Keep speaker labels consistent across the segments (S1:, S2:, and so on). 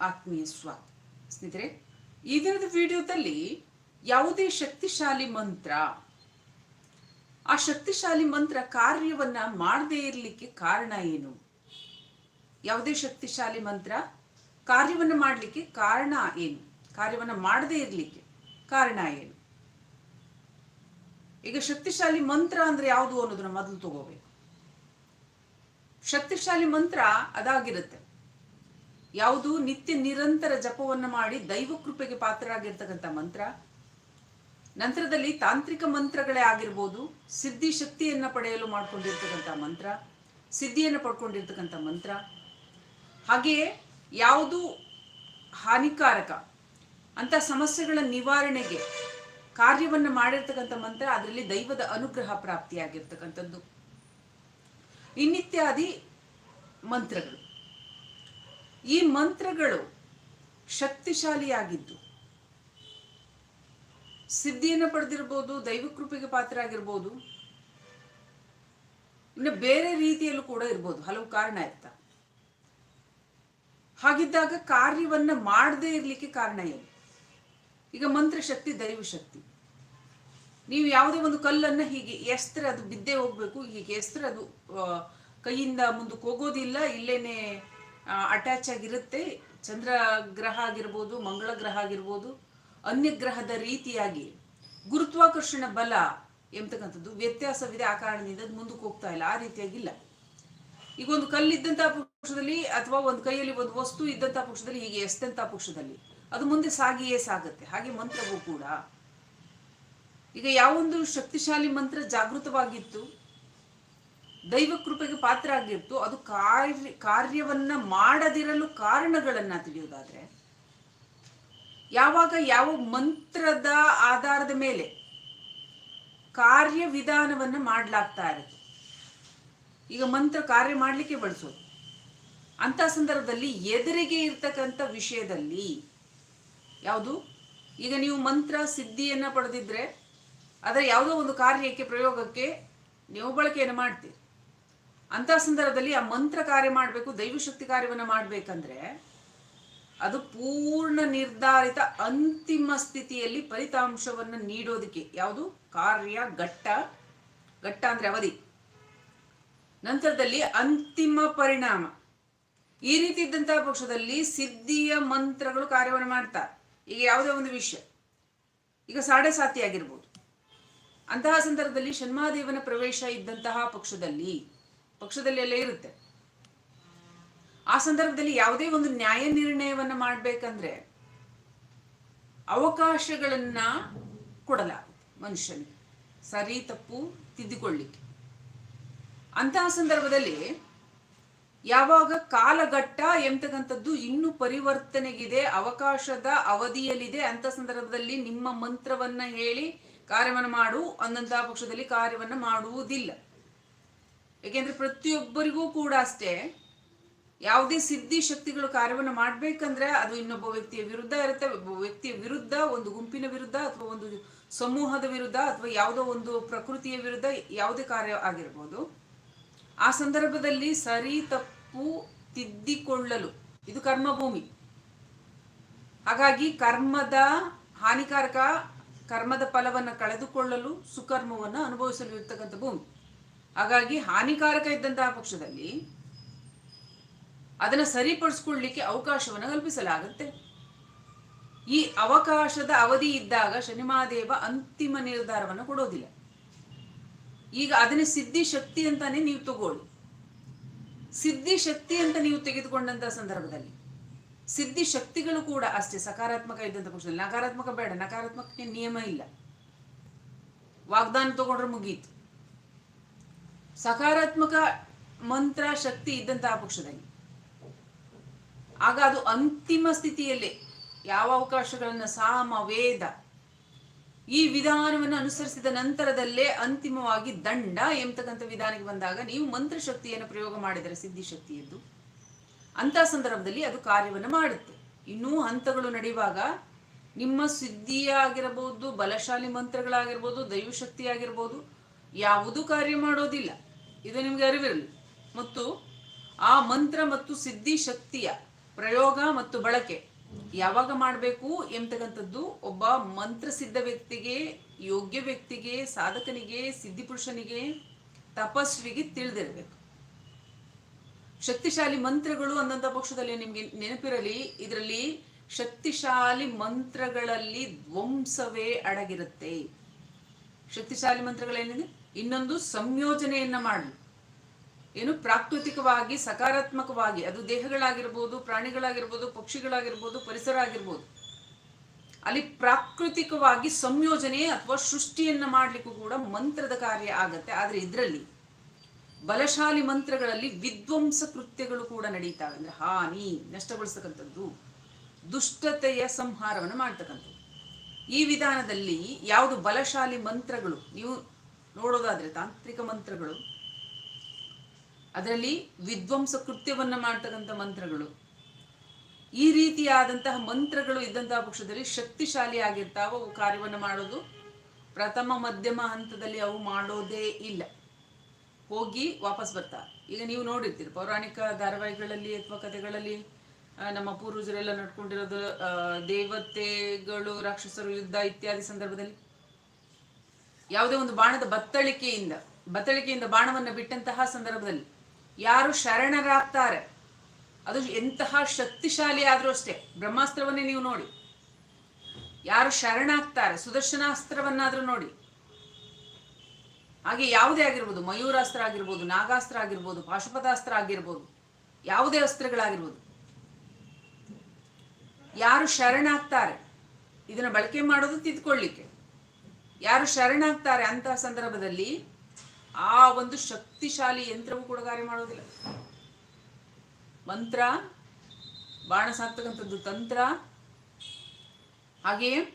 S1: ಆತ್ಮೀಯ ಸ್ವಾಗತ ಸ್ನೇಹಿತರೆ, ಈ ದಿನದ ವಿಡಿಯೋದಲ್ಲಿ ಯಾವುದೇ ಶಕ್ತಿಶಾಲಿ ಮಂತ್ರ, ಆ ಶಕ್ತಿಶಾಲಿ ಮಂತ್ರ ಕಾರ್ಯವನ್ನ ಮಾಡದೇ ಇರಲಿಕ್ಕೆ ಕಾರಣ ಏನು? ಯಾವುದೇ ಶಕ್ತಿಶಾಲಿ ಮಂತ್ರ ಕಾರ್ಯವನ್ನ ಮಾಡಲಿಕ್ಕೆ ಕಾರಣ ಏನು? ಕಾರ್ಯವನ್ನ ಮಾಡದೇ ಇರಲಿಕ್ಕೆ ಕಾರಣ ಏನು? ಈಗ ಶಕ್ತಿಶಾಲಿ ಮಂತ್ರ ಅಂದ್ರೆ ಯಾವುದು ಅನ್ನೋದನ್ನ ಮೊದಲು ತಗೋಬೇಕು. ಶಕ್ತಿಶಾಲಿ ಮಂತ್ರ ಅದಾಗಿರುತ್ತೆ. ಯಾವುದು ನಿತ್ಯ ನಿರಂತರ ಜಪವನ್ನು ಮಾಡಿ ದೈವ ಕೃಪೆಗೆ ಪಾತ್ರರಾಗಿರ್ತಕ್ಕಂಥ ಮಂತ್ರ. ನಂತರದಲ್ಲಿ ತಾಂತ್ರಿಕ ಮಂತ್ರಗಳೇ ಆಗಿರ್ಬೋದು, ಸಿದ್ಧಿ ಶಕ್ತಿಯನ್ನು ಪಡೆಯಲು ಮಾಡ್ಕೊಂಡಿರ್ತಕ್ಕಂಥ ಮಂತ್ರ, ಸಿದ್ಧಿಯನ್ನು ಪಡ್ಕೊಂಡಿರ್ತಕ್ಕಂಥ ಮಂತ್ರ. ಹಾಗೆಯೇ ಯಾವುದು ಹಾನಿಕಾರಕ, ಅಂತ ಸಮಸ್ಯೆಗಳ ನಿವಾರಣೆಗೆ ಕಾರ್ಯವನ್ನು ಮಾಡಿರ್ತಕ್ಕಂಥ ಮಂತ್ರ, ಅದರಲ್ಲಿ ದೈವದ ಅನುಗ್ರಹ ಪ್ರಾಪ್ತಿಯಾಗಿರ್ತಕ್ಕಂಥದ್ದು. ಇನ್ನಿತ್ಯಾದಿ ಮಂತ್ರಗಳು. ಈ ಮಂತ್ರಗಳು ಶಕ್ತಿಶಾಲಿಯಾಗಿದ್ದು. ಸಿದ್ಧಿಯನ್ನು ಪಡೆದಿರ್ಬೋದು ದೈವ ಕೃಪೆಗೆ ಪಾತ್ರ ಆಗಿರ್ಬೋದು ಇನ್ನು ಬೇರೆ ರೀತಿಯಲ್ಲೂ ಕೂಡ ಇರ್ಬೋದು, ಹಲವು ಕಾರಣ ಇರ್ತ. ಹಾಗಿದ್ದಾಗ ಕಾರ್ಯವನ್ನ ಮಾಡದೇ ಇರಲಿಕ್ಕೆ ಕಾರಣ ಏನು? ಈಗ ಮಂತ್ರ ಶಕ್ತಿ, ದೈವ ಶಕ್ತಿ. ನೀವು ಯಾವುದೇ ಒಂದು ಕಲ್ಲನ್ನ ಹೀಗೆ ಎಸ್ತ್ರ, ಅದು ಬಿದ್ದೇ ಹೋಗ್ಬೇಕು, ಹೀಗೆ ಎಸ್ತ್ರ ಅದು ಕೈಯಿಂದ ಮುಂದಕ್ಕೆ ಹೋಗೋದಿಲ್ಲ, ಇಲ್ಲೇನೆ ಅಟ್ಯಾಚ್ ಆಗಿರುತ್ತೆ. ಚಂದ್ರ ಗ್ರಹ ಆಗಿರ್ಬೋದು, ಮಂಗಳ ಗ್ರಹ ಆಗಿರ್ಬೋದು, ಅನ್ಯ ಗ್ರಹದ ರೀತಿಯಾಗಿ ಗುರುತ್ವಾಕರ್ಷಣ ಬಲ ಎಂಬತಕ್ಕಂಥದ್ದು ವ್ಯತ್ಯಾಸವಿದೆ. ಆ ಕಾರಣದಿಂದ ಮುಂದಕ್ಕೆ ಹೋಗ್ತಾ ಇಲ್ಲ. ಆ ರೀತಿಯಾಗಿಲ್ಲ ಈಗ ಒಂದು ಕಲ್ಲಿದ್ದಂತಹ ಪಕ್ಷದಲ್ಲಿ ಅಥವಾ ಒಂದು ಕೈಯಲ್ಲಿ ಒಂದು ವಸ್ತು ಇದ್ದಂತಹ ಪಕ್ಷದಲ್ಲಿ ಹೀಗೆ ಎಸ್ತಂತಹ ಪಕ್ಷದಲ್ಲಿ ಅದು ಮುಂದೆ ಸಾಗಿಯೇ ಸಾಗುತ್ತೆ. ಹಾಗೆ ಮಂತ್ರವೂ ಕೂಡ. ಈಗ ಯಾವೊಂದು ಶಕ್ತಿಶಾಲಿ ಮಂತ್ರ ಜಾಗೃತವಾಗಿತ್ತು ದೈವ ಕೃಪೆಗೆ ಪಾತ್ರ ಆಗಿರ್ತು. ಅದು ಕಾರ್ಯ, ಕಾರ್ಯವನ್ನ ಮಾಡದಿರಲು ಕಾರಣಗಳನ್ನ ತಿಳಿಯೋದಾದ್ರೆ, ಯಾವಾಗ ಯಾವ ಮಂತ್ರದ ಆಧಾರದ ಮೇಲೆ ಕಾರ್ಯವಿಧಾನವನ್ನ ಮಾಡಲಾಗ್ತಾ ಇರುತ್ತೆ. ಈಗ ಮಂತ್ರ ಕಾರ್ಯ ಮಾಡಲಿಕ್ಕೆ ಬಳಸೋದು. ಅಂತ ಸಂದರ್ಭದಲ್ಲಿ ಎದುರಿಗೆ ಇರ್ತಕ್ಕಂಥ ವಿಷಯದಲ್ಲಿ ಯಾವುದು? ಈಗ ನೀವು ಮಂತ್ರ, ಸಿದ್ಧಿಯನ್ನ ಪಡೆದಿದ್ರೆ, ಅದರ ಯಾವುದೋ ಒಂದು ಕಾರ್ಯಕ್ಕೆ, ಪ್ರಯೋಗಕ್ಕೆ ನೀವು ಬಳಕೆಯನ್ನು ಮಾಡ್ತೀರಿ. ಅಂತ ಸಂದರ್ಭದಲ್ಲಿ ಆ ಮಂತ್ರ ಕಾರ್ಯ ಮಾಡಬೇಕು ದೈವಶಕ್ತಿ ಕಾರ್ಯವನ್ನು ಮಾಡಬೇಕಂದ್ರೆ ಅದು ಪೂರ್ಣ ನಿರ್ಧಾರಿತ ಅಂತಿಮ ಸ್ಥಿತಿಯಲ್ಲಿ ಫಲಿತಾಂಶವನ್ನು ನೀಡೋದಕ್ಕೆ. ಯಾವುದು? ಕಾರ್ಯ, ಘಟ್ಟ. ಘಟ್ಟ ಅಂದ್ರೆ ಅವಧಿ. ನಂತರದಲ್ಲಿ ಅಂತಿಮ ಪರಿಣಾಮ. ಈ ರೀತಿ ಇದ್ದಂತಹ ಪಕ್ಷದಲ್ಲಿ ಸಿದ್ಧಿಯ ಮಂತ್ರಗಳು ಕಾರ್ಯವನ್ನು ಮಾಡ್ತಾರೆ ಈಗ ಯಾವುದೇ ಒಂದು ವಿಷಯ. ಈಗ ಸಾಡೆ ಸಾತಿ ಆಗಿರ್ಬೋದು. ಅಂತಹ ಸಂದರ್ಭದಲ್ಲಿ ಶನ್ಮಾದೇವನ ಪ್ರವೇಶ ಇದ್ದಂತಹ ಪಕ್ಷದಲ್ಲಿ ಪಕ್ಷದಲ್ಲಿ ಎಲ್ಲ ಇರುತ್ತೆ. ಆ ಸಂದರ್ಭದಲ್ಲಿ ಯಾವುದೇ ಒಂದು ನ್ಯಾಯ ನಿರ್ಣಯವನ್ನ ಮಾಡ್ಬೇಕಂದ್ರೆ ಅವಕಾಶಗಳನ್ನ ಕೊಡಲಾಗುತ್ತೆ ಮನುಷ್ಯನಿಗೆ. ಸರಿ, ತಪ್ಪು ತಿದ್ದುಕೊಳ್ಳಿಕ್ಕೆ. ಅಂತಹ ಸಂದರ್ಭದಲ್ಲಿ ಯಾವಾಗ ಕಾಲಘಟ್ಟ ಎಂತಕ್ಕಂಥದ್ದು ಇನ್ನೂ ಪರಿವರ್ತನೆಗಿದೆ, ಅವಕಾಶದ ಅವಧಿಯಲ್ಲಿದೆ ಅಂತ ಸಂದರ್ಭದಲ್ಲಿ ನಿಮ್ಮ ಮಂತ್ರವನ್ನ ಹೇಳಿ ಕಾರ್ಯವನ್ನು ಮಾಡು, ಅಂದಂತಹ ಪಕ್ಷದಲ್ಲಿ ಕಾರ್ಯವನ್ನ ಮಾಡುವುದಿಲ್ಲ. ಏಕೆಂದ್ರೆ ಪ್ರತಿಯೊಬ್ಬರಿಗೂ ಕೂಡ ಅಷ್ಟೇ ಯಾವುದೇ ಸಿದ್ಧಿ ಶಕ್ತಿಗಳು ಕಾರ್ಯವನ್ನು ಮಾಡಬೇಕಂದ್ರೆ ಅದು ಇನ್ನೊಬ್ಬ ವ್ಯಕ್ತಿಯ ವಿರುದ್ಧ ಇರುತ್ತೆ, ಒಬ್ಬ ವ್ಯಕ್ತಿಯ ವಿರುದ್ಧ, ಒಂದು ಗುಂಪಿನ ವಿರುದ್ಧ ಅಥವಾ ಒಂದು ಸಮೂಹದ ವಿರುದ್ಧ ಅಥವಾ ಯಾವುದೋ ಒಂದು ಪ್ರಕೃತಿಯ ವಿರುದ್ಧ ಯಾವುದೇ ಕಾರ್ಯ ಆಗಿರ್ಬೋದು. ಆ ಸಂದರ್ಭದಲ್ಲಿ ಸರಿ ತಪ್ಪು ತಿದ್ದಿಕೊಳ್ಳಲು, ಇದು ಕರ್ಮಭೂಮಿ. ಹಾಗಾಗಿ ಕರ್ಮದ ಹಾನಿಕಾರಕ, ಕರ್ಮದ ಫಲವನ್ನು ಕಳೆದುಕೊಳ್ಳಲು ಸುಕರ್ಮವನ್ನು ಅನುಭವಿಸಲು ಇರ್ತಕ್ಕಂಥ ಭೂಮಿ. ಹಾಗಾಗಿ ಹಾನಿಕಾರಕ ಇದ್ದಂತಹ ಪಕ್ಷದಲ್ಲಿ ಅದನ್ನು ಸರಿಪಡಿಸ್ಕೊಳ್ಳಿಕ್ಕೆ ಅವಕಾಶವನ್ನು ಕಲ್ಪಿಸಲಾಗುತ್ತೆ. ಈ ಅವಕಾಶದ ಅವಧಿ ಇದ್ದಾಗ ಶನಿಮಾದೇವ ಅಂತಿಮ ನಿರ್ಧಾರವನ್ನು ಕೊಡೋದಿಲ್ಲ. ಈಗ ಅದನ್ನೇ ಸಿದ್ಧಿ ಶಕ್ತಿ ಅಂತಾನೆ ನೀವು ತಗೊಳ್ಳಿ. ಸಿದ್ಧಿ ಶಕ್ತಿ ಅಂತ ನೀವು ತೆಗೆದುಕೊಂಡಂತ ಸಂದರ್ಭದಲ್ಲಿ ಸಿದ್ಧಿ ಶಕ್ತಿಗಳು ಕೂಡ ಅಷ್ಟೇ ಸಕಾರಾತ್ಮಕ ಇದ್ದಂತ ಪಕ್ಷದಲ್ಲಿ. ನಕಾರಾತ್ಮಕ ಬೇಡ ನಕಾರಾತ್ಮಕಕ್ಕೆ ನಿಯಮ ಇಲ್ಲ. ವಾಗ್ದಾನ ತಗೊಂಡ್ರೆ ಮುಗೀತು. ಸಕಾರಾತ್ಮಕ ಮಂತ್ರ ಶಕ್ತಿ ಇದ್ದಂತಹ ಪಕ್ಷದಲ್ಲಿ. ಆಗ ಅದು ಅಂತಿಮ ಸ್ಥಿತಿಯಲ್ಲಿ ಯಾವ ಅವಕಾಶಗಳನ್ನ ಸಾಮ ವೇದ ಈ ವಿಧಾನವನ್ನು ಅನುಸರಿಸಿದ ನಂತರದಲ್ಲೇ ಅಂತಿಮವಾಗಿ ದಂಡ ಎಂಬತಕ್ಕಂಥ ವಿಧಾನಕ್ಕೆ ಬಂದಾಗ ನೀವು ಮಂತ್ರಶಕ್ತಿಯನ್ನು ಪ್ರಯೋಗ ಮಾಡಿದರೆ ಸಿದ್ಧಿಶಕ್ತಿಯದ್ದು ಅಂತ ಸಂದರ್ಭದಲ್ಲಿ ಅದು ಕಾರ್ಯವನ್ನು ಮಾಡುತ್ತೆ. ಇನ್ನೂ ಹಂತಗಳು ನಡೆಯುವಾಗ ನಿಮ್ಮ ಸಿದ್ಧಿಯಾಗಿರಬಹುದು, ಬಲಶಾಲಿ ಮಂತ್ರಗಳಾಗಿರ್ಬೋದು ದೈವಶಕ್ತಿ ಆಗಿರ್ಬೋದು ಯಾವುದೂ ಕಾರ್ಯ ಮಾಡೋದಿಲ್ಲ. ಇದು ನಿಮಗೆ ಅರಿವಿರಲಿ. ಮತ್ತು ಆ ಮಂತ್ರ ಮತ್ತು ಸಿದ್ಧಿ ಶಕ್ತಿಯ ಪ್ರಯೋಗ ಮತ್ತು ಬಳಕೆ ಯಾವಾಗ ಮಾಡಬೇಕು ಎಂಬತಕ್ಕಂಥದ್ದು ಒಬ್ಬ ಮಂತ್ರ ಸಿದ್ಧ ವ್ಯಕ್ತಿಗೆ, ಯೋಗ್ಯ ವ್ಯಕ್ತಿಗೆ, ಸಾಧಕನಿಗೆ ಸಿದ್ಧಿಪುರುಷನಿಗೆ ತಪಸ್ವಿಗೆ ತಿಳಿದಿರಬೇಕು. ಶಕ್ತಿಶಾಲಿ ಮಂತ್ರಗಳು ಅನ್ನಂತ ಪಕ್ಷದಲ್ಲಿ ನಿಮಗೆ ನೆನಪಿರಲಿ, ಇದರಲ್ಲಿ ಶಕ್ತಿಶಾಲಿ ಮಂತ್ರಗಳಲ್ಲಿ ಧ್ವಂಸವೇ ಅಡಗಿರುತ್ತೆ. ಶಕ್ತಿಶಾಲಿ ಮಂತ್ರಗಳೇನಿದೆ? ಇನ್ನೊಂದು ಸಂಯೋಜನೆಯನ್ನ ಮಾಡಲು. ಏನು ಪ್ರಾಕೃತಿಕವಾಗಿ, ಸಕಾರಾತ್ಮಕವಾಗಿ, ಅದು ದೇಹಗಳಾಗಿರ್ಬೋದು, ಪ್ರಾಣಿಗಳಾಗಿರ್ಬೋದು, ಪಕ್ಷಿಗಳಾಗಿರ್ಬೋದು, ಪರಿಸರ ಆಗಿರ್ಬೋದು. ಅಲ್ಲಿ ಪ್ರಾಕೃತಿಕವಾಗಿ ಸಂಯೋಜನೆ ಅಥವಾ ಸೃಷ್ಟಿಯನ್ನ ಮಾಡಲಿಕ್ಕೂ ಕೂಡ ಮಂತ್ರದ ಕಾರ್ಯ ಆಗತ್ತೆ. ಆದರೆ ಇದರಲ್ಲಿ ಬಲಶಾಲಿ ಮಂತ್ರಗಳಲ್ಲಿ ವಿಧ್ವಂಸ ಕೃತ್ಯಗಳು ಕೂಡ ನಡೀತಾವೆ. ಅಂದ್ರೆ ಹಾನಿ ನಷ್ಟಗೊಳಿಸ್ತಕ್ಕಂಥದ್ದು ದುಷ್ಟತೆಯ ಸಂಹಾರವನ್ನು ಮಾಡ್ತಕ್ಕಂಥದ್ದು. ಈ ವಿಧಾನದಲ್ಲಿ ಯಾವುದು ಬಲಶಾಲಿ ಮಂತ್ರಗಳು, ನೀವು ನೋಡೋದಾದ್ರೆ ತಾಂತ್ರಿಕ ಮಂತ್ರಗಳು. ಅದರಲ್ಲಿ ವಿಧ್ವಂಸ ಕೃತ್ಯವನ್ನ ಮಾಡ್ತಕ್ಕಂಥ ಮಂತ್ರಗಳು. ಈ ರೀತಿಯಾದಂತಹ ಮಂತ್ರಗಳು ಇದ್ದಂತಹ ಪಕ್ಷದಲ್ಲಿ ಶಕ್ತಿಶಾಲಿ ಆಗಿರ್ತಾವ ಅವು ಕಾರ್ಯವನ್ನು ಮಾಡೋದು. ಪ್ರಥಮ, ಮಧ್ಯಮ ಹಂತದಲ್ಲಿ ಅವು ಮಾಡೋದೇ ಇಲ್ಲ. ಹೋಗಿ ವಾಪಸ್ ಬರ್ತಾರೆ ಈಗ ನೀವು ನೋಡಿರ್ತೀರಿ ಪೌರಾಣಿಕ ಧಾರಾವಾಹಿಗಳಲ್ಲಿ ಅಥವಾ ಕಥೆಗಳಲ್ಲಿ ನಮ್ಮ ಪೂರ್ವಜರೆಲ್ಲ ನಡ್ಕೊಂಡಿರೋದು ದೇವತೆಗಳು, ರಾಕ್ಷಸರು, ಯುದ್ಧ ಇತ್ಯಾದಿ ಸಂದರ್ಭದಲ್ಲಿ ಯಾವುದೇ ಒಂದು ಬಾಣದ ಬತ್ತಳಿಕೆಯಿಂದ ಬತ್ತಳಿಕೆಯಿಂದ ಬಾಣವನ್ನು ಬಿಟ್ಟಂತಹ ಸಂದರ್ಭದಲ್ಲಿ ಯಾರು ಶರಣರಾಗ್ತಾರೆ? ಅದು ಎಂತಹ ಶಕ್ತಿಶಾಲಿ ಆದರೂ ಅಷ್ಟೇ, ಬ್ರಹ್ಮಾಸ್ತ್ರವನ್ನೇ ನೀವು ನೋಡಿ. ಯಾರು ಶರಣಾಗ್ತಾರೆ? ಸುದರ್ಶನಾಸ್ತ್ರವನ್ನಾದರೂ ನೋಡಿ. ಹಾಗೆ ಯಾವುದೇ ಆಗಿರ್ಬೋದು, ಮಯೂರಾಸ್ತ್ರ ಆಗಿರ್ಬೋದು, ನಾಗಾಸ್ತ್ರ ಆಗಿರ್ಬೋದು, ಪಾಶುಪತಾಸ್ತ್ರ ಆಗಿರ್ಬೋದು, ಯಾವುದೇ ಅಸ್ತ್ರಗಳಾಗಿರ್ಬೋದು. ಯಾರು ಶರಣಾಗ್ತಾರೆ? ಇದನ್ನ ಬಳಕೆ ಮಾಡೋದು ತಿದ್ಕೊಳ್ಳಿಕ್ಕೆ. ಯಾರು ಶರಣಾಗ್ತಾರೆ ಅಂತಹ ಸಂದರ್ಭದಲ್ಲಿ ಆ ಒಂದು ಶಕ್ತಿಶಾಲಿ ಯಂತ್ರವು ಕೂಡ ಕಾರ್ಯ ಮಾಡೋದಿಲ್ಲ. ಮಂತ್ರ, ಬಾಣ ಸಾಕ್ತಕ್ಕಂಥದ್ದು ತಂತ್ರ, ಹಾಗೆಯೇ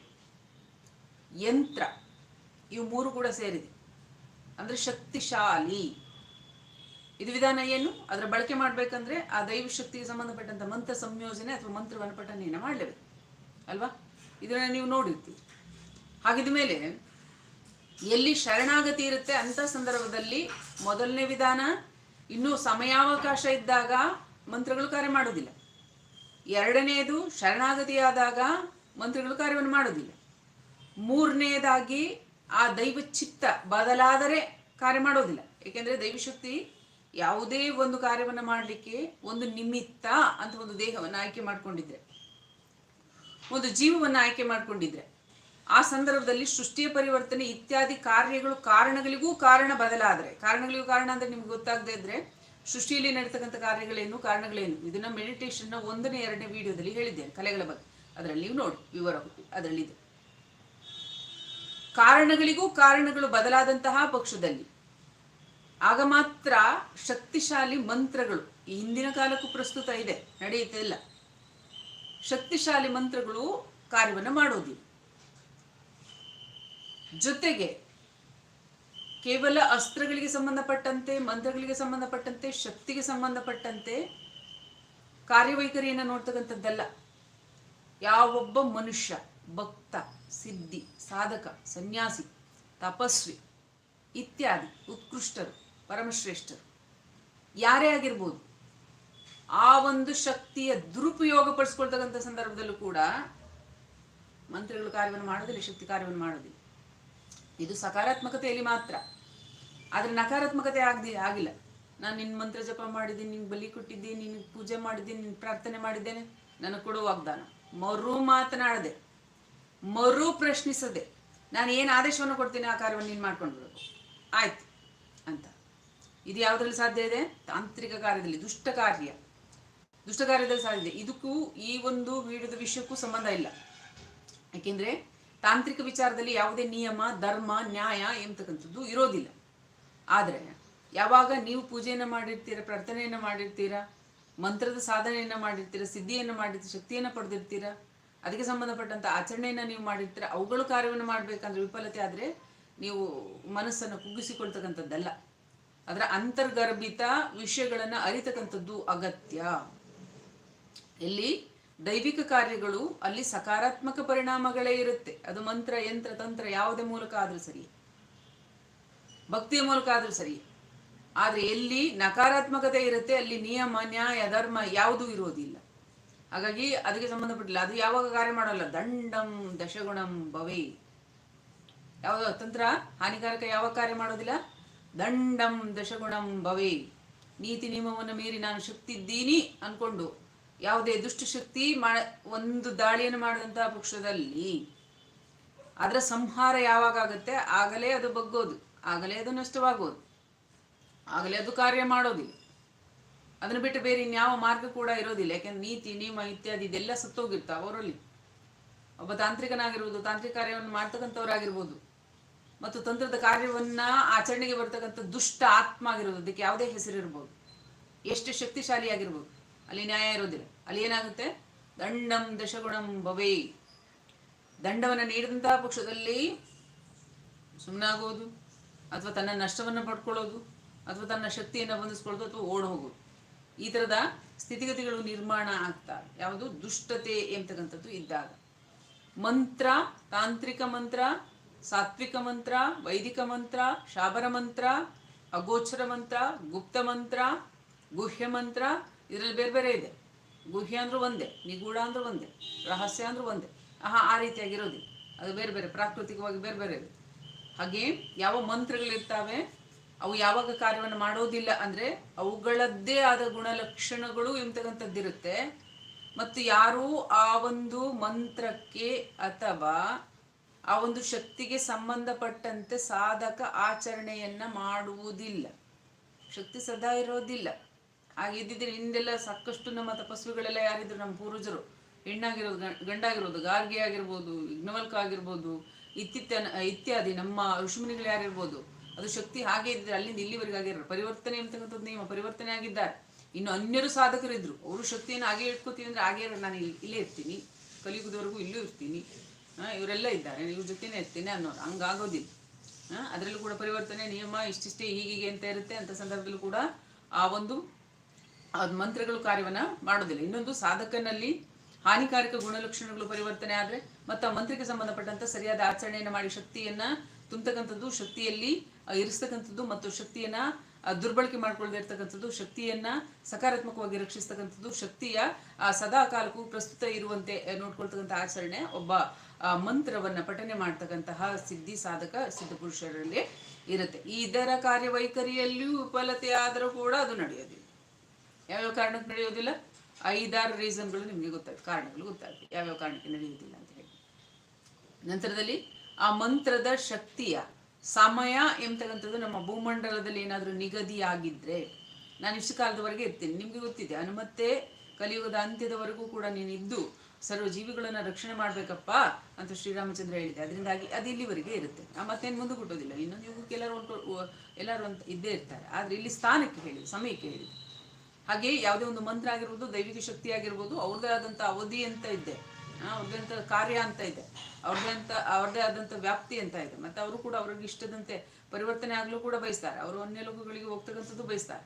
S1: ಯಂತ್ರ, ಇವು ಮೂರು ಕೂಡ ಸೇರಿದೆ. ಅಂದ್ರೆ ಶಕ್ತಿಶಾಲಿ. ಇದು ವಿಧಾನ ಏನು? ಅದರ ಬಳಕೆ ಮಾಡ್ಬೇಕಂದ್ರೆ ಆ ದೈವ ಶಕ್ತಿಗೆ ಸಂಬಂಧಪಟ್ಟಂತ ಮಂತ್ರ ಸಂಯೋಜನೆ ಅಥವಾ ಮಂತ್ರವನ್ನು ಪಠನೆಯನ್ನು ಮಾಡಲೇಬೇಕು. ಅಲ್ವಾ? ಇದನ್ನ ನೀವು ನೋಡಿರ್ತೀವಿ ಹಾಗಿದ ಮೇಲೆ ಎಲ್ಲಿ ಶರಣಾಗತಿ ಇರುತ್ತೆ ಅಂತ ಸಂದರ್ಭದಲ್ಲಿ ಮೊದಲನೇ ವಿಧಾನ, ಇನ್ನೂ ಸಮಯಾವಕಾಶ ಇದ್ದಾಗ ಮಂತ್ರಗಳು ಕಾರ್ಯ ಮಾಡೋದಿಲ್ಲ ಎರಡನೆಯದು ಶರಣಾಗತಿಯಾದಾಗ ಮಂತ್ರಗಳು ಕಾರ್ಯವನ್ನು ಮಾಡೋದಿಲ್ಲ ಮೂರನೆಯದಾಗಿ ಆ ದೈವ ಚಿತ್ತ ಬದಲಾದರೆ ಕಾರ್ಯ ಮಾಡೋದಿಲ್ಲ ಏಕೆಂದರೆ ದೈವಶಕ್ತಿ ಯಾವುದೇ ಒಂದು ಕಾರ್ಯವನ್ನು ಮಾಡಲಿಕ್ಕೆ ಒಂದು ನಿಮಿತ್ತ ಅಂತ ಒಂದು ದೇಹವನ್ನು ಆಯ್ಕೆ ಮಾಡಿಕೊಂಡಿದ್ರೆ, ಒಂದು ಜೀವವನ್ನು ಆಯ್ಕೆ ಮಾಡ್ಕೊಂಡಿದ್ರೆ ಆ ಸಂದರ್ಭದಲ್ಲಿ ಸೃಷ್ಟಿಯ ಪರಿವರ್ತನೆ ಇತ್ಯಾದಿ ಕಾರ್ಯಗಳು ಕಾರಣಗಳಿಗೂ ಕಾರಣ ಬದಲಾದರೆ. ಕಾರಣಗಳಿಗೂ ಕಾರಣ ಅಂದ್ರೆ ನಿಮ್ಗೆ ಗೊತ್ತಾಗದೇ ಇದ್ರೆ ಸೃಷ್ಟಿಯಲ್ಲಿ ನಡೀತಕ್ಕಂಥ ಕಾರ್ಯಗಳೇನು, ಕಾರಣಗಳೇನು? ಇದನ್ನ ಮೆಡಿಟೇಷನ್ನ ಒಂದನೇ, ಎರಡನೇ ವಿಡಿಯೋದಲ್ಲಿ ಹೇಳಿದ್ದೇನೆ ಕಲೆಗಳ ಬಗ್ಗೆ. ಅದರಲ್ಲಿ ನೀವು ನೋಡಿ, ವಿವರ ಅದರಲ್ಲಿದೆ ಕಾರಣಗಳಿಗೂ ಕಾರಣಗಳು ಬದಲಾದಂತಹ ಪಕ್ಷದಲ್ಲಿ. ಆಗ ಮಾತ್ರ ಶಕ್ತಿಶಾಲಿ ಮಂತ್ರಗಳು, ಈ ಹಿಂದಿನ ಕಾಲಕ್ಕೂ ಪ್ರಸ್ತುತ ಇದೆ ನಡೆಯುತ್ತಿಲ್ಲ ಶಕ್ತಿಶಾಲಿ ಮಂತ್ರಗಳು ಕಾರ್ಯವನ್ನು ಮಾಡೋದಿಲ್ಲ. ಜೊತೆಗೆ ಕೇವಲ ಅಸ್ತ್ರಗಳಿಗೆ ಸಂಬಂಧಪಟ್ಟಂತೆ, ಮಂತ್ರಗಳಿಗೆ ಸಂಬಂಧಪಟ್ಟಂತೆ, ಶಕ್ತಿಗೆ ಸಂಬಂಧಪಟ್ಟಂತೆ ಕಾರ್ಯವೈಖರಿಯನ್ನು ನೋಡ್ತಕ್ಕಂಥದ್ದಲ್ಲ. ಯಾವೊಬ್ಬ ಮನುಷ್ಯ, ಭಕ್ತ, ಸಿದ್ಧಿ, ಸಾಧಕ, ಸನ್ಯಾಸಿ, ತಪಸ್ವಿ ಇತ್ಯಾದಿ ಉತ್ಕೃಷ್ಟರು, ಪರಮಶ್ರೇಷ್ಠರು ಯಾರೇ ಆಗಿರ್ಬೋದು, ಆ ಒಂದು ಶಕ್ತಿಯ ದುರುಪಯೋಗ ಪಡಿಸ್ಕೊಳ್ತಕ್ಕಂಥ ಸಂದರ್ಭದಲ್ಲೂ ಕೂಡ ಮಂತ್ರಿಗಳು ಕಾರ್ಯವನ್ನು ಮಾಡೋದಿಲ್ಲ, ಶಕ್ತಿ ಕಾರ್ಯವನ್ನು ಮಾಡೋದಿಲ್ಲ. ಇದು ಸಕಾರಾತ್ಮಕತೆಯಲ್ಲಿ ಮಾತ್ರ. ಆದರೆ ನಕಾರಾತ್ಮಕತೆ ಆಗದಿ, ಆಗಿಲ್ಲ. ನಾನು ನಿನ್ನ ಮಂತ್ರ ಜಪ ಮಾಡಿದ್ದೀನಿ ನಿನ್ನ ಬಲಿ ಕೊಟ್ಟಿದ್ದೀನಿ ನಿನ್ನ ಪೂಜೆ ಮಾಡಿದ್ದೀನಿ ನಿನ್ನ ಪ್ರಾರ್ಥನೆ ಮಾಡಿದ್ದೇನೆ, ನನಗೆ ಕೊಡುವ ವಾಗ್ದಾನ. ಮರು ಮಾತನಾಡದೆ, ಮರು ಪ್ರಶ್ನಿಸದೆ, ನಾನು ಏನು ಆದೇಶವನ್ನು ಕೊಡ್ತೀನಿ ಆ ಕಾರ್ಯವನ್ನು ನೀನು ಮಾಡ್ಕೊಂಡು ಆಯ್ತು ಅಂತ. ಇದು ಯಾವುದ್ರಲ್ಲಿ ಸಾಧ್ಯ ಇದೆ? ತಾಂತ್ರಿಕ ಕಾರ್ಯದಲ್ಲಿ, ದುಷ್ಟ ಕಾರ್ಯ. ದುಷ್ಟ ಕಾರ್ಯದಲ್ಲಿ ಸಾಧ್ಯ ಇದೆ. ಇದಕ್ಕೂ ಈ ಒಂದು ವಿಡಿಯೋದ ವಿಷಯಕ್ಕೂ ಸಂಬಂಧ ಇಲ್ಲ. ಯಾಕೆಂದ್ರೆ ತಾಂತ್ರಿಕ ವಿಚಾರದಲ್ಲಿ ಯಾವುದೇ ನಿಯಮ, ಧರ್ಮ, ನ್ಯಾಯ ಎಂಬತಕ್ಕಂಥದ್ದು ಇರೋದಿಲ್ಲ. ಆದರೆ ಯಾವಾಗ ನೀವು ಪೂಜೆಯನ್ನು ಮಾಡಿರ್ತೀರ, ಪ್ರಾರ್ಥನೆಯನ್ನು ಮಾಡಿರ್ತೀರಾ, ಮಂತ್ರದ ಸಾಧನೆಯನ್ನು ಮಾಡಿರ್ತೀರ, ಸಿದ್ಧಿಯನ್ನು ಮಾಡಿರ್ತೀರ, ಶಕ್ತಿಯನ್ನು ಪಡೆದಿರ್ತೀರ, ಅದಕ್ಕೆ ಸಂಬಂಧಪಟ್ಟಂಥ ಆಚರಣೆಯನ್ನು ನೀವು ಮಾಡಿರ್ತೀರ, ಅವುಗಳು ಕಾರ್ಯವನ್ನು ಮಾಡಬೇಕಂದ್ರೆ ವಿಫಲತೆ ಆದರೆ ನೀವು ಮನಸ್ಸನ್ನು ಕುಗ್ಗಿಸಿಕೊಳ್ತಕ್ಕಂಥದ್ದಲ್ಲ. ಅದರ ಅಂತರ್ಗರ್ಭಿತ ವಿಷಯಗಳನ್ನು ಅರಿತಕ್ಕಂಥದ್ದು ಅಗತ್ಯ. ಎಲ್ಲಿ ದೈವಿಕ ಕಾರ್ಯಗಳು ಅಲ್ಲಿ ಸಕಾರಾತ್ಮಕ ಪರಿಣಾಮಗಳೇ ಇರುತ್ತೆ. ಅದು ಮಂತ್ರ, ಯಂತ್ರ, ತಂತ್ರ ಯಾವುದೇ ಮೂಲಕ ಆದ್ರೂ ಸರಿ. ಭಕ್ತಿಯ ಮೂಲಕ ಆದ್ರೂ ಸರಿ. ಆದ್ರೆ ಎಲ್ಲಿ ನಕಾರಾತ್ಮಕತೆ ಇರುತ್ತೆ, ಅಲ್ಲಿ ನಿಯಮ, ನ್ಯಾಯ, ಧರ್ಮ ಯಾವುದೂ ಇರೋದಿಲ್ಲ. ಹಾಗಾಗಿ ಅದಕ್ಕೆ ಸಂಬಂಧಪಟ್ಟಿಲ್ಲ. ಅದು ಯಾವಾಗ ಕಾರ್ಯ ಮಾಡೋಲ್ಲ. ದಂಡಂ ದಶಗುಣಂ ಭವೆ. ಯಾವ ತಂತ್ರ? ಹಾನಿಕಾರಕ ಯಾವ ಕಾರ್ಯ ಮಾಡೋದಿಲ್ಲ? ದಂಡಂ ದಶಗುಣಂ ಭವೆ. ನೀತಿ ನಿಯಮವನ್ನು ಮೀರಿ ನಾನು ಶಕ್ತಿದ್ದೀನಿ ಅನ್ಕೊಂಡು ಯಾವುದೇ ದುಷ್ಟಶಕ್ತಿ ಮಾ ಒಂದು ದಾಳಿಯನ್ನು ಮಾಡಿದಂತಹ ಪಕ್ಷದಲ್ಲಿ ಅದರ ಸಂಹಾರ ಯಾವಾಗ ಆಗುತ್ತೆ? ಆಗಲೇ ಅದು ಬಗ್ಗೋದು, ಆಗಲೇ ಅದು ನಷ್ಟವಾಗೋದು, ಆಗಲೇ ಅದು ಕಾರ್ಯ ಮಾಡೋದಿಲ್ಲ. ಅದನ್ನು ಬಿಟ್ಟು ಬೇರೆ ಇನ್ಯಾವ ಮಾರ್ಗ ಕೂಡ ಇರೋದಿಲ್ಲ. ಯಾಕೆಂದ್ರೆ ನೀತಿ, ನಿಯಮ, ಇತ್ಯಾದಿ ಇದೆಲ್ಲ ಸತ್ತೋಗಿರ್ತಾವ ಅವರಲ್ಲಿ. ಒಬ್ಬ ತಾಂತ್ರಿಕನಾಗಿರ್ಬೋದು, ತಾಂತ್ರಿಕ ಕಾರ್ಯವನ್ನು ಮಾಡ್ತಕ್ಕಂಥವ್ರಾಗಿರ್ಬೋದು. ಮತ್ತು ತಂತ್ರದ ಕಾರ್ಯವನ್ನ ಆಚರಣೆಗೆ ಬರ್ತಕ್ಕಂಥ ದುಷ್ಟ ಆತ್ಮ ಆಗಿರೋದು. ಅದಕ್ಕೆ ಯಾವುದೇ ಹೆಸರಿರ್ಬೋದು. ಎಷ್ಟು ಶಕ್ತಿಶಾಲಿಯಾಗಿರ್ಬೋದು. ಅಲ್ಲಿ ನ್ಯಾಯ ಇರೋದಿಲ್ಲ ಅಲ್ಲಿ ಏನಾಗುತ್ತೆ? ದಂಡಂ ದಶಗುಣಂ ಭವೈ. ದಂಡವನ್ನು ನೀಡಿದಂತಹ ಪಕ್ಷದಲ್ಲಿ ಸುಮ್ಮನಾಗೋದು ಅಥವಾ ತನ್ನ ನಷ್ಟವನ್ನು ಪಡ್ಕೊಳ್ಳೋದು, ಅಥವಾ ತನ್ನ ಶಕ್ತಿಯನ್ನು ಬಂಧಿಸ್ಕೊಳ್ಳೋದು, ಅಥವಾ ಓಡ್ ಹೋಗೋದು ಈ ಥರದ ಸ್ಥಿತಿಗತಿಗಳು ನಿರ್ಮಾಣ ಆಗ್ತಾ ಯಾವುದು? ದುಷ್ಟತೆ ಎಂತಕ್ಕಂಥದ್ದು ಇದ್ದಾಗ. ಮಂತ್ರ, ತಾಂತ್ರಿಕ ಮಂತ್ರ, ಸಾತ್ವಿಕ ಮಂತ್ರ, ವೈದಿಕ ಮಂತ್ರ, ಶಾಬರ ಮಂತ್ರ, ಅಗೋಚರ ಮಂತ್ರ, ಗುಪ್ತ ಮಂತ್ರ, ಗುಹ್ಯ ಮಂತ್ರ ಇದರಲ್ಲಿ ಬೇರೆ ಬೇರೆ ಇದೆ. ಗುಹ್ಯ ಅಂದ್ರೂ ಒಂದೇ, ನಿಗೂಢ ಅಂದ್ರೂ ಒಂದೇ, ರಹಸ್ಯ ಅಂದ್ರೂ ಒಂದೇ. ಆಹಾ, ಆ ರೀತಿಯಾಗಿರೋದಿಲ್ಲ ಅದು ಬೇರೆ ಬೇರೆ, ಪ್ರಾಕೃತಿಕವಾಗಿ ಬೇರೆ ಬೇರೆ ಇದೆ. ಹಾಗೆ ಯಾವ ಮಂತ್ರಗಳಿರ್ತಾವೆ, ಅವು ಯಾವಾಗ ಕಾರ್ಯವನ್ನು ಮಾಡೋದಿಲ್ಲ ಅಂದ್ರೆ ಅವುಗಳದ್ದೇ ಆದ ಗುಣಲಕ್ಷಣಗಳು ಎಂಬತಕ್ಕಂಥದ್ದಿರುತ್ತೆ ಮತ್ತು ಯಾರು ಆ ಒಂದು ಮಂತ್ರಕ್ಕೆ ಅಥವಾ ಆ ಒಂದು ಶಕ್ತಿಗೆ ಸಂಬಂಧಪಟ್ಟಂತೆ ಸಾಧಕ ಆಚರಣೆಯನ್ನ ಮಾಡುವುದಿಲ್ಲ. ಶಕ್ತಿ ಸದಾ ಇರೋದಿಲ್ಲ. ಹಾಗೆ ಇದ್ದಿದ್ರೆ ಹಿಂದೆಲ್ಲ ಸಾಕಷ್ಟು ನಮ್ಮ ತಪಸ್ವಿಗಳೆಲ್ಲ ಯಾರಿದ್ರು ನಮ್ಮ ಪೂರ್ವಜರು. ಹೆಣ್ಣಾಗಿರೋದು ಗಂಡಾಗಿರೋದು, ಗಾರ್ಗಿ ಆಗಿರ್ಬೋದು, ಯಜ್ಞವಲ್ಕ ಆಗಿರ್ಬೋದು, ಇತ್ತಿತ್ತ, ಇತ್ಯಾದಿ ನಮ್ಮ ಋಷಿಮುನಿಗಳು ಯಾರಿರ್ಬೋದು. ಅದು ಶಕ್ತಿ ಹಾಗೆ ಇದ್ರೆ ಅಲ್ಲಿಂದ ಇಲ್ಲಿವರೆಗೆ ಆಗಿರೋ ಪರಿವರ್ತನೆ ಅಂತಕ್ಕಂಥದ್ದು ನಿಯಮ? ಪರಿವರ್ತನೆ ಆಗಿದ್ದಾರೆ. ಇನ್ನು ಅನ್ಯರು ಸಾಧಕರು ಇದ್ರು. ಅವರು ಶಕ್ತಿಯನ್ನು ಹಾಗೆ ಇಟ್ಕೋತೀವಿ ಅಂದ್ರೆ ಹಾಗೆ ನಾನು ಇಲ್ಲಿ- ಇರ್ತೀನಿ. ಕಲಿಯುಗದವರೆಗೂ ಇಲ್ಲೂ ಇರ್ತೀನಿ. ಇವರೆಲ್ಲ ಇದ್ದಾರೆ. ಇವ್ರ ಜೊತೆನೇ ಇರ್ತೀನಿ ಅನ್ನೋರು. ಹಂಗಾಗೋದಿಲ್ಲ. ಅದರಲ್ಲೂ ಕೂಡ ಪರಿವರ್ತನೆ, ನಿಯಮ, ಇಷ್ಟಿಷ್ಟೇ ಹೀಗೀಗೆ ಅಂತ ಇರುತ್ತೆ ಅಂತ ಸಂದರ್ಭದಲ್ಲೂ ಕೂಡ ಆ ಒಂದು ಅದ್ ಮಂತ್ರಗಳು ಕಾರ್ಯವನ್ನ ಮಾಡೋದಿಲ್ಲ. ಇನ್ನೊಂದು ಸಾಧಕನಲ್ಲಿ ಹಾನಿಕಾರಕ ಗುಣಲಕ್ಷಣಗಳು ಪರಿವರ್ತನೆ ಆದ್ರೆ ಮತ್ತು ಆ ಮಂತ್ರಕ್ಕೆ ಸಂಬಂಧಪಟ್ಟಂತ ಸರಿಯಾದ ಆಚರಣೆಯನ್ನು ಮಾಡಿ ಶಕ್ತಿಯನ್ನ ತುಂಬತಕ್ಕಂಥದ್ದು ಶಕ್ತಿಯಲ್ಲಿ ಇರಿಸ್ತಕ್ಕಂಥದ್ದು ಮತ್ತು ಶಕ್ತಿಯನ್ನ ದುರ್ಬಳಕೆ ಮಾಡಿಕೊಳ್ಳದೇ ಇರ್ತಕ್ಕಂಥದ್ದು ಶಕ್ತಿಯನ್ನ ಸಕಾರಾತ್ಮಕವಾಗಿ ರಕ್ಷಿಸ್ತಕ್ಕಂಥದ್ದು ಶಕ್ತಿಯ ಸದಾ ಕಾಲಕ್ಕೂ ಪ್ರಸ್ತುತ ಇರುವಂತೆ ನೋಡ್ಕೊಳ್ತಕ್ಕಂಥ ಆಚರಣೆ ಒಬ್ಬ ಮಂತ್ರವನ್ನ ಪಠನೆ ಮಾಡ್ತಕ್ಕಂತಹ ಸಿದ್ಧಿ ಸಾಧಕ ಸಿದ್ಧ ಪುರುಷರಲ್ಲಿ ಇರುತ್ತೆ. ಇದರ ಕಾರ್ಯವೈಖರಿಯಲ್ಲಿಯೂ ವಿಫಲತೆ ಆದರೂ ಕೂಡ ಅದು ನಡೆಯೋದಿಲ್ಲ. ಯಾವ್ಯಾವ ಕಾರಣಕ್ಕೆ ನಡೆಯೋದಿಲ್ಲ? ಐದಾರು ರೀಸನ್ಗಳು ನಿಮಗೆ ಗೊತ್ತಾಗುತ್ತೆ ಕಾರಣಗಳು ಗೊತ್ತಾಗುತ್ತೆ ಯಾವ್ಯಾವ ಕಾರಣಕ್ಕೆ ನಡೆಯುವುದಿಲ್ಲ ಅಂತ ಹೇಳಿ. ನಂತರದಲ್ಲಿ ಆ ಮಂತ್ರದ ಶಕ್ತಿಯ, ಸಮಯ ಎಂಬತಕ್ಕಂಥದ್ದು ನಮ್ಮ ಭೂಮಂಡಲದಲ್ಲಿ ಏನಾದರೂ ನಿಗದಿಯಾಗಿದ್ರೆ ನಾನು ಇಷ್ಟು ಕಾಲದವರೆಗೆ ಇರ್ತೀನಿ. ನಿಮಗೆ ಗೊತ್ತಿದೆ ಅನುಮತ್ತೆ ಕಲಿಯುಗದ ಅಂತ್ಯದವರೆಗೂ ಕೂಡ ನೀನಿದ್ದು ಸರ್ವ ಜೀವಿಗಳನ್ನ ರಕ್ಷಣೆ ಮಾಡ್ಬೇಕಪ್ಪ ಅಂತ ಶ್ರೀರಾಮಚಂದ್ರ ಹೇಳಿದೆ. ಅದರಿಂದಾಗಿ ಅದು ಇಲ್ಲಿವರೆಗೆ ಇರುತ್ತೆ. ಆ ಮತ್ತೇನು ಮುಂದೆ ಕೊಟ್ಟೋದಿಲ್ಲ ಇನ್ನೊಂದು ಯುಗಕ್ಕೆ ಎಲ್ಲರೂ ಎಲ್ಲರೂ ಅಂತ ಇದ್ದೇ ಇರ್ತಾರೆ. ಆದ್ರೆ ಇಲ್ಲಿ ಸ್ಥಾನಕ್ಕೆ ಹೇಳಿದೆ, ಸಮಯಕ್ಕೆ ಹೇಳಿದೆ. ಹಾಗೆ ಯಾವುದೇ ಒಂದು ಮಂತ್ರ ಆಗಿರ್ಬೋದು, ದೈವಿಕ ಶಕ್ತಿ ಆಗಿರ್ಬೋದು, ಅವ್ರದ್ದೇ ಆದಂಥ ಅವಧಿ ಅಂತ ಇದೆ. ಅವ್ರದ್ದೇ ಅಂತ ಕಾರ್ಯ ಅಂತ ಇದೆ. ಅವ್ರದ್ದೇ ಅಂತ ಅವ್ರದ್ದೇ ಆದಂಥ ವ್ಯಾಪ್ತಿ ಅಂತ ಇದೆ. ಮತ್ತೆ ಅವರು ಕೂಡ ಅವ್ರಿಗೆ ಇಷ್ಟದಂತೆ ಪರಿವರ್ತನೆ ಆಗಲೂ ಕೂಡ ಬಯಸ್ತಾರೆ. ಅವರು ಅನ್ಯ ಲೋಕಗಳಿಗೆ ಹೋಗ್ತಕ್ಕಂಥದ್ದು ಬಯಸ್ತಾರೆ.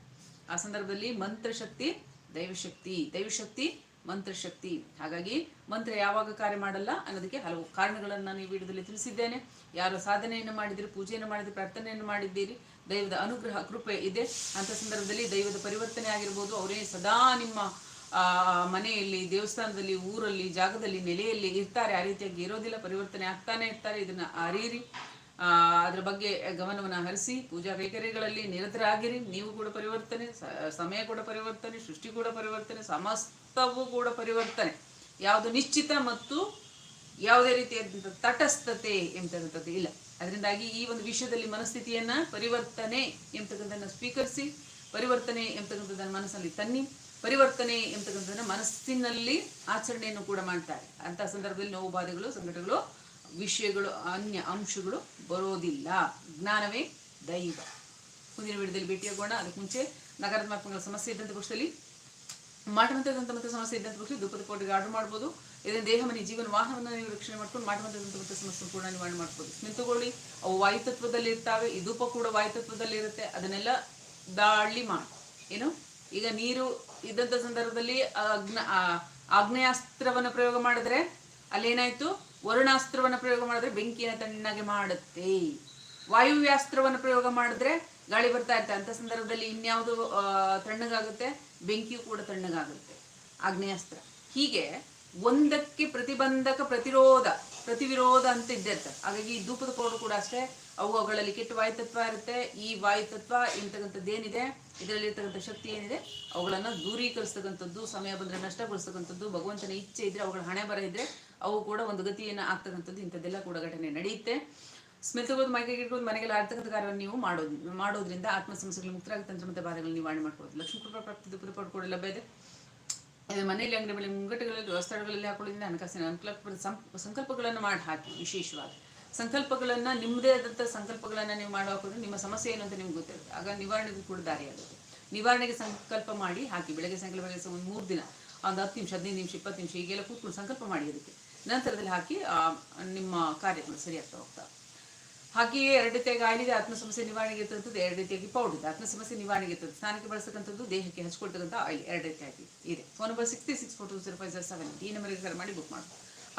S1: ಆ ಸಂದರ್ಭದಲ್ಲಿ ಮಂತ್ರಶಕ್ತಿ ದೈವಶಕ್ತಿ ದೈವಶಕ್ತಿ ಮಂತ್ರಶಕ್ತಿ ಹಾಗಾಗಿ ಮಂತ್ರ ಯಾವಾಗ ಕಾರ್ಯ ಮಾಡಲ್ಲ ಅನ್ನೋದಕ್ಕೆ ಹಲವು ಕಾರಣಗಳನ್ನು ನಾನು ಈ ವಿಡಿಯೋದಲ್ಲಿ ತಿಳಿಸಿದ್ದೇನೆ. ಯಾರು ಸಾಧನೆಯನ್ನು ಮಾಡಿದಿರಿ, ಪೂಜೆಯನ್ನು ಮಾಡಿದಿರಿ, ಪ್ರಾರ್ಥನೆಯನ್ನು ಮಾಡಿದ್ದೀರಿ ದೈವದ ಅನುಗ್ರಹ, ಕೃಪೆ ಇದೆ. ಅಂತ ಸಂದರ್ಭದಲ್ಲಿ ದೈವದ ಪರಿವರ್ತನೆ ಆಗಿರ್ಬೋದು. ಅವರೇ ಸದಾ ನಿಮ್ಮ ಮನೆಯಲ್ಲಿ, ದೇವಸ್ಥಾನದಲ್ಲಿ, ಊರಲ್ಲಿ, ಜಾಗದಲ್ಲಿ, ನೆಲೆಯಲ್ಲಿ ಇರ್ತಾರೆ. ಆ ರೀತಿಯಾಗಿ ಇರೋದಿಲ್ಲ. ಪರಿವರ್ತನೆ ಆಗ್ತಾನೆ ಇರ್ತಾರೆ. ಇದನ್ನ ಅರಿಯಿರಿ. ಅದರ ಬಗ್ಗೆ ಗಮನವನ್ನು ಹರಿಸಿ. ಪೂಜಾ ಕೈಕರ್ಯಗಳಲ್ಲಿ ನಿರತರಾಗಿರಿ. ನೀವು ಕೂಡ ಪರಿವರ್ತನೆ ಸಮಯ ಕೂಡ ಪರಿವರ್ತನೆ, ಸೃಷ್ಟಿ ಕೂಡ ಪರಿವರ್ತನೆ, ಸಮಸ್ತವೂ ಕೂಡ ಪರಿವರ್ತನೆ. ಯಾವುದು ನಿಶ್ಚಿತ ಮತ್ತು ಯಾವುದೇ ರೀತಿಯಾದಂಥ ತಟಸ್ಥತೆ ಎಂಬತಕ್ಕಂಥದ್ದು ಇಲ್ಲ. ಅದರಿಂದಾಗಿ ಈ ಒಂದು ವಿಷಯದಲ್ಲಿ ಮನಸ್ಥಿತಿಯನ್ನ ಪರಿವರ್ತನೆ ಎಂಬತಕ್ಕಂಥದ್ದನ್ನು ಸ್ವೀಕರಿಸಿ, ಪರಿವರ್ತನೆ ಎಂಬತಕ್ಕಂಥದ್ದನ್ನು ಮನಸ್ಸಲ್ಲಿ ತನ್ನಿ, ಪರಿವರ್ತನೆ ಎಂಬತಕ್ಕಂಥದ್ದನ್ನು ಮನಸ್ಸಿನಲ್ಲಿ ಆಚರಣೆಯನ್ನು ಕೂಡ ಮಾಡ್ತಾರೆ. ಅಂತ ಸಂದರ್ಭದಲ್ಲಿ ನೋವು ಬಾಧೆಗಳು, ಸಂಕಟಗಳು, ವಿಷಯಗಳು, ಅನ್ಯ ಅಂಶಗಳು ಬರೋದಿಲ್ಲ. ಜ್ಞಾನವೇ ದೈವ. ಮುಂದಿನ ವಿಡಿಯೋದಲ್ಲಿ ಭೇಟಿಯಾಗೋಣ. ಅದಕ್ಕೆ ಮುಂಚೆ ನಕಾರಾತ್ಮಕ ಸಮಸ್ಯೆ ಇದ್ದಂಥ ಪಕ್ಷದಲ್ಲಿ ಮತ್ತೆ ಸಮಸ್ಯೆ ಇದ್ದಂಥ ಪಕ್ಷದಲ್ಲಿ ದುಪ್ಪದ ಕೋಟಿಗೆ ಆರ್ಡರ್ ಮಾಡ್ಬೋದು. ಇದನ್ನ ದೇಹ, ಮನೆ, ಜೀವನ, ವಾಹನವನ್ನು ನೀವು ರಕ್ಷಣೆ ಮಾಡ್ಕೊಂಡು ಮಾಡುವಂಥ ಸಮಸ್ಯೆ ಕೂಡ ನಿವಾರಣೆ ಮಾಡ್ಬೋದು. ನಿಂತುಕೊಳ್ಳಿ. ಅವು ವಾಯುತತ್ವದಲ್ಲಿ ಇರ್ತಾವೆ. ಧೂಪ ಕೂಡ ವಾಯುತತ್ವದಲ್ಲಿ ಇರುತ್ತೆ. ಅದನ್ನೆಲ್ಲ ದಾಳಿ ಮಾಡಿ. ಏನು? ಈಗ ನೀರು ಇದ್ದಂಥ ಸಂದರ್ಭದಲ್ಲಿ ಅಗ್ನ ಆಗ್ನೇಯಾಸ್ತ್ರವನ್ನು ಪ್ರಯೋಗ ಮಾಡಿದ್ರೆ ಅಲ್ಲೇನಾಯ್ತು? ವರುಣಾಸ್ತ್ರವನ್ನು ಪ್ರಯೋಗ ಮಾಡಿದ್ರೆ ಬೆಂಕಿಯನ್ನು ತಣ್ಣಗೆ ಮಾಡುತ್ತೆ. ವಾಯುವ್ಯಾಸ್ತ್ರವನ್ನು ಪ್ರಯೋಗ ಮಾಡಿದ್ರೆ ಗಾಳಿ ಬರ್ತಾ ಇರುತ್ತೆ. ಅಂತ ಸಂದರ್ಭದಲ್ಲಿ ಇನ್ಯಾವುದು ತಣ್ಣಗಾಗುತ್ತೆ? ಬೆಂಕಿಯು ಕೂಡ ತಣ್ಣಗಾಗುತ್ತೆ. ಆಗ್ನೇಯಾಸ್ತ್ರ. ಹೀಗೆ ಒಂದಕ್ಕೆ ಪ್ರತಿಬಂಧಕ ಪ್ರತಿರೋಧ, ಪ್ರತಿವಿರೋಧ ಅಂತ ಇದ್ದೇ ಇರ್ತದೆ. ಹಾಗಾಗಿ ಈ ಧೂಪದ ಕೋಲು ಕೂಡ ಅಷ್ಟೇ. ಅವು ಅವುಗಳಲ್ಲಿ ಕೆಟ್ಟ ವಾಯುತತ್ವ ಇರುತ್ತೆ. ಈ ವಾಯುತತ್ವ ಇದರಲ್ಲಿ ಇರ್ತಕ್ಕಂಥ ಶಕ್ತಿ ಏನಿದೆ, ಅವುಗಳನ್ನು ದೂರೀಕರಿಸ್ತಕ್ಕಂಥದ್ದು, ಸಮಯ ಬಂದರೆ ನಷ್ಟಗೊಳಿಸ್ತಕ್ಕಂಥದ್ದು, ಭಗವಂತನ ಇಚ್ಛೆ ಇದ್ರೆ ಅವುಗಳ ಹಣೆ ಬರ ಇದ್ರೆ ಅವು ಕೂಡ ಒಂದು ಗತಿಯನ್ನು ಆಗ್ತಕ್ಕಂಥದ್ದು, ಇಂಥದ್ದೆಲ್ಲ ಕೂಡ ಘಟನೆ ನಡೆಯುತ್ತೆ. ಸ್ಮಿತಗೋದು ಮೈಗೆ ಇಟ್ಕೊಂಡು ಮನೆಗೆಲ್ಲ ಆಡ್ತಕ್ಕಂಥ ಕಾರ್ಯವನ್ನು ನೀವು ಮಾಡೋದು, ಮಾಡೋದ್ರಿಂದ ಆತ್ಮ ಸಮಸ್ಯೆಗಳು ಮುಕ್ತರಾಗಿ ತಂತ್ರ ಮತ್ತು ಬಾಧೆಗಳನ್ನು ನಿವಾರಣೆ ಮಾಡ್ಕೊಳ್ಳೋದು ಲಕ್ಷ್ಮೀ ಕೃಪಾ, ಪ್ರಾಪ್ತಿ ದುಪ್ಪದ ಲಭ್ಯ ಇದೆ. ಮನೆಯಲ್ಲಿ ಅಂಗಡಿ ಮೇಲೆ ಮುಂಗಟ್ಟುಗಳಲ್ಲಿ ಸ್ಥಳಗಳಲ್ಲಿ ಹಾಕೊಳ್ಳೋದ್ರಿಂದ ಹಣಕಾಸಿನ ಅನುಕೂಲ ಸಂಕಲ್ಪಗಳನ್ನು ಮಾಡಿ ಹಾಕಿ ವಿಶೇಷವಾಗಿ. ಸಂಕಲ್ಪಗಳನ್ನು ನಿಮ್ಮದೇ ಆದಂಥ ಸಂಕಲ್ಪಗಳನ್ನು ನೀವು ಮಾಡಿ ನಿಮ್ಮ ಸಮಸ್ಯೆ ಏನು ಅಂತ ನಿಮ್ಗೆ ಗೊತ್ತಿರುತ್ತೆ. ಆಗ ನಿವಾರಣೆಗೆ ಕೂಡ ದಾರಿ ಆಗುತ್ತೆ. ನಿವಾರಣೆಗೆ ಸಂಕಲ್ಪ ಮಾಡಿ ಹಾಕಿ, ಬೆಳಗ್ಗೆ ಸಾಯಂಕಾಲ ಒಂದು ಮೂರು ದಿನ, ಒಂದು ಹತ್ತು ನಿಮಿಷ, ಹದಿನೈದು ನಿಮಿಷ, ಇಪ್ಪತ್ತು ನಿಮಿಷ, ಹೀಗೆಲ್ಲ ಕೂತ್ಕೊಂಡು ಸಂಕಲ್ಪ ಮಾಡಿ ಅದಕ್ಕೆ. ನಂತರದಲ್ಲಿ ಹಾಕಿ ನಿಮ್ಮ ಕಾರ್ಯಗಳು ಸರಿಯಾಗ್ತಾ ಹೋಗ್ತವೆ ಹಾಗೆಯೇ ಎರಡು ರೀತಿಯಾಗಿ ಆಯ್ಲಿದೆ ಆತ್ಮ ಸಮಸ್ಯೆ ನಿವಾರಣೆಗೆ ಇರ್ತಕ್ಕಂಥದ್ದು ರೀತಿಯಾಗಿ ಪೌಡರ್ ಆತ್ಮ ಸಮಸ್ಯೆ ನಿವಾರಣೆಗೆ ಇರ್ತದೆ ಸ್ನಾನಕ್ಕೆ ಬಳಸ್ತಕ್ಕಂಥದ್ದು ದೇಹಕ್ಕೆ ಹಚ್ಕೊಳ್ತಕ್ಕಂಥ ಆಯಿಲ್ ಎರಡು ರೀತಿಯಾಗಿ ಇದೆ. Phone number six three six four two zero five zero seven ಈ ನಂಬರ್ಗೆ ಕರೆ ಮಾಡಿ ಬುಕ್ ಮಾಡಿ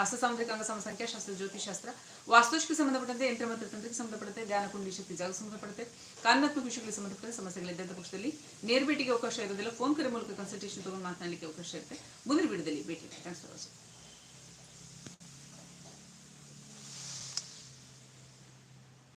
S1: ಹಸ್ತ ಸಾಮುದ್ರಿಕ ಅಂಗ ಸಂಖ್ಯಾಶಾಸ್ತ್ರ ಜ್ಯೋತಿಷಾಸ್ತ್ರ ವಾಸ್ತುಶಿಗೆ ಸಂಬಂಧಪಟ್ಟಂತೆ, ಯಂತ್ರ ಮತ್ತು ತಂತ್ರಕ್ಕೆ ಸಂಬಂಧಪಟ್ಟಂತೆ, ಧ್ಯಾನ ಕುಂಡಿ ಶಕ್ತಿ ಜಾಗ ಸಂಬಂಧಪಡುತ್ತೆ ಕಾರಣಾತ್ಮಕ ವಿಷಯಗಳಿಗೆ ಸಂಬಂಧಪಟ್ಟ ಸಮಸ್ಯೆಗಳಿದ್ದಂಥ ಪಕ್ಷದಲ್ಲಿ ನೇರ ಭೇಟಿಗೆ ಅವಕಾಶ ಇರೋದಿಲ್ಲ. ಫೋನ್ ಕರೆ ಮೂಲಕ ಕನ್ಸಲ್ಟೇಷನ್ ತಗೊಂಡು ಮಾತನಾಡಲಿಕ್ಕೆ ಅವಕಾಶ ಇರುತ್ತೆ. ಮುಂದಿನ ವಿಡಿಯೋದಲ್ಲಿ ಭೇಟಿ ಥ್ಯಾಂಕ್ಸ್ ಫಾರ್ ವಾಚಿಂಗ್